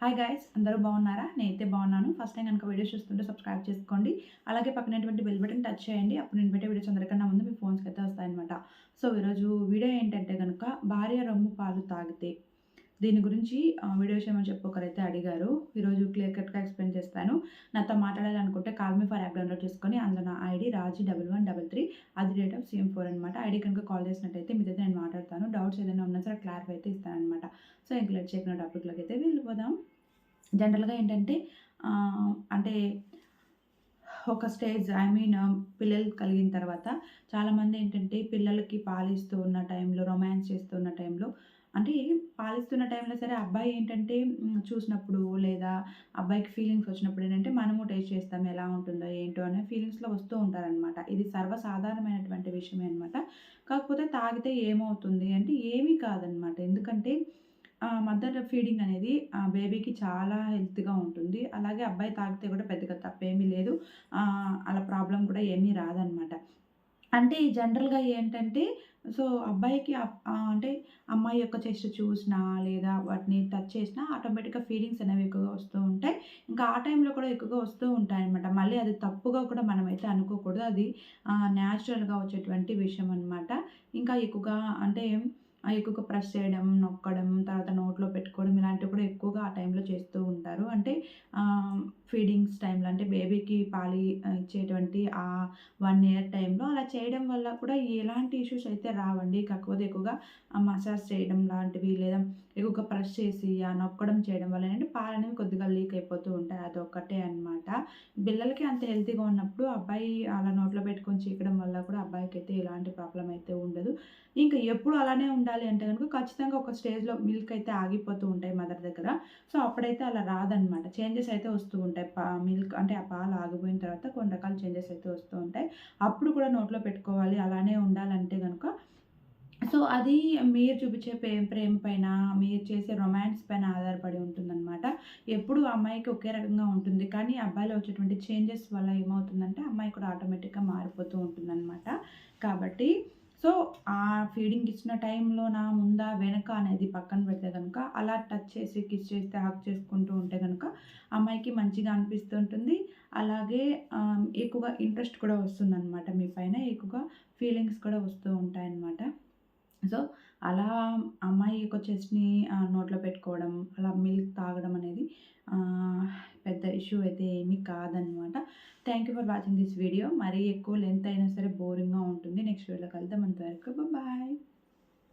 Hi guys అందరూ బాగున్నారా? నేనైతే బాగున్నాను. ఫస్ట్ టైం కనుక వీడియో చూస్తుంటే సబ్స్క్రైబ్ చేసుకోండి. అలాగే పక్కనటువంటి బెల్ బటన్ టచ్ చేయండి. అప్పుడు నేను పెట్టే వీడియోస్ అందరికన్నా ముందు మీ ఫోన్స్కి అయితే వస్తాయన్నమాట. సో ఈరోజు వీడియో ఏంటంటే కనుక భార్య రొమ్ము పాలు తాగితే దీని గురించి వీడియో చేయమని చెప్పి ఒకరైతే అడిగారు. ఈరోజు క్లియర్ కట్గా ఎక్స్ప్లెయిన్ చేస్తాను. నాతో మాట్లాడాలనుకుంటే call me for app download చేసుకొని అందులో నా ID Raji double one double three అది డేట్ ఆఫ్ సీఎం ఫోర్ అనమాట ఐడి కనుక కాల్ చేసినట్టయితే మీదైతే నేను మాట్లాడతాను. డౌట్స్ ఏదైనా ఉన్నా సరే క్లారిఫై అయితే ఇస్తాను అనమాట సో ఇంకా చెప్పిన టాపిక్లోకి అయితే వెళ్ళిపోదాం. జనరల్గా ఏంటంటే అంటే ఒక స్టేజ్ ఐ మీన్ పిల్లలు కలిగిన తర్వాత చాలామంది ఏంటంటే పిల్లలకి పాలిస్తూ ఉన్న టైంలో రొమాన్స్ చేస్తూ ఉన్న టైంలో అంటే పాలిస్తున్న టైంలో సరే అబ్బాయి ఏంటంటే చూసినప్పుడు లేదా అబ్బాయికి ఫీలింగ్స్ వచ్చినప్పుడు ఏంటంటే మనము టేస్ట్ చేస్తాం ఎలా ఉంటుందో ఏంటో అనే ఫీలింగ్స్లో వస్తూ ఉంటారనమాట ఇది సర్వసాధారణమైనటువంటి విషయమే అనమాట కాకపోతే తాగితే ఏమవుతుంది అంటే ఏమీ కాదనమాట ఎందుకంటే మదర్ ఫీడింగ్ అనేది బేబీకి చాలా హెల్త్గా ఉంటుంది. అలాగే అబ్బాయి తాగితే కూడా పెద్దగా తప్పేమీ లేదు. అలా ప్రాబ్లం కూడా ఏమీ రాదనమాట అంటే జనరల్గా ఏంటంటే సో అబ్బాయికి అంటే అమ్మాయి యొక్క చెస్ట్ చూసినా లేదా వాటిని టచ్ చేసినా ఆటోమేటిక్గా ఫీలింగ్స్ అనేవి ఎక్కువగా వస్తూ ఉంటాయి. ఇంకా ఆ టైంలో కూడా ఎక్కువగా వస్తూ ఉంటాయి అనమాట మళ్ళీ అది తప్పుగా కూడా మనమైతే అనుకోకూడదు. అది న్యాచురల్గా వచ్చేటువంటి విషయం అనమాట ఇంకా ఎక్కువగా అంటే ఎక్కువగా ప్రెస్ చేయడం నొక్కడం తర్వాత పెట్టుకోవడం ఇలాంటివి కూడా ఎక్కువగా ఆ టైంలో చేస్తూ ఉంటారు. అంటే ఫీడింగ్స్ టైంలో అంటే బేబీకి పాలి ఇచ్చేటువంటి ఆ వన్ ఇయర్ టైంలో అలా చేయడం వల్ల కూడా ఎలాంటి ఇష్యూస్ అయితే రావండి. కాకపోతే ఎక్కువగా మసాజ్ చేయడం లాంటివి లేదా ఎక్కువగా ప్రెస్ చేసి ఆ నొక్కడం చేయడం వల్ల ఏంటంటే పాలు అనేవి కొద్దిగా లీక్ అయిపోతూ ఉంటాయి. అదొక్కటే అనమాట పిల్లలకి అంత హెల్తీగా ఉన్నప్పుడు అబ్బాయి అలా నోట్లో పెట్టుకొని చీకడం వల్ల కూడా అబ్బాయికి అయితే ఎలాంటి ప్రాబ్లం అయితే ఉండదు. ఇంకా ఎప్పుడు అలానే ఉండాలి అంటే కనుక ఖచ్చితంగా ఒక స్టేజ్లో మిల్క్ అయితే ఆగిపోతూ ఉంటాయి మదర్ దగ్గర. సో అప్పుడైతే అలా రాదనమాట చేంజెస్ అయితే వస్తూ ఉంటాయి. పా మిల్క్ అంటే ఆ పాలు ఆగిపోయిన తర్వాత కొన్ని రకాల చేంజెస్ అయితే వస్తూ ఉంటాయి. అప్పుడు కూడా నోట్లో పెట్టుకోవాలి. అలానే ఉండాలంటే కనుక సో అది మీరు చూపించే ప్రేమ ప్రేమ పైన మీరు చేసే రొమాన్స్ పైన ఆధారపడి ఉంటుందన్నమాట. ఎప్పుడు అమ్మాయికి ఒకే రకంగా ఉంటుంది. కానీ అబ్బాయిలో వచ్చేటువంటి చేంజెస్ వల్ల ఏమవుతుందంటే అమ్మాయి కూడా ఆటోమేటిక్గా మారిపోతూ ఉంటుందన్నమాట. కాబట్టి సో ఆ ఫీడింగ్ ఇచ్చిన టైంలో నా ముందా వెనక అనేది పక్కన పెడితే కనుక అలా టచ్ చేసి కిస్ చేస్తే హక్ చేసుకుంటూ ఉంటే కనుక అమ్మాయికి మంచిగా అనిపిస్తుంటుంది. అలాగే ఎక్కువగా ఇంట్రెస్ట్ కూడా వస్తుందన్నమాట మీ పైన ఎక్కువగా ఫీలింగ్స్ కూడా వస్తూ ఉంటాయన్నమాట. సో అలా అమ్మాయి యొక్క చెస్ట్ని నోట్లో పెట్టుకోవడం అలా మిల్క్ తాగడం అనేది పెద్ద ఇష్యూ అయితే ఏమీ కాదనమాట thank you for watching this video. మరీ ఎక్కువ లెంత్ అయినా సరే బోరింగ్గా ఉంటుంది. నెక్స్ట్ వీడియోలో కలుద్దాం అంతవరకు. బాయ్.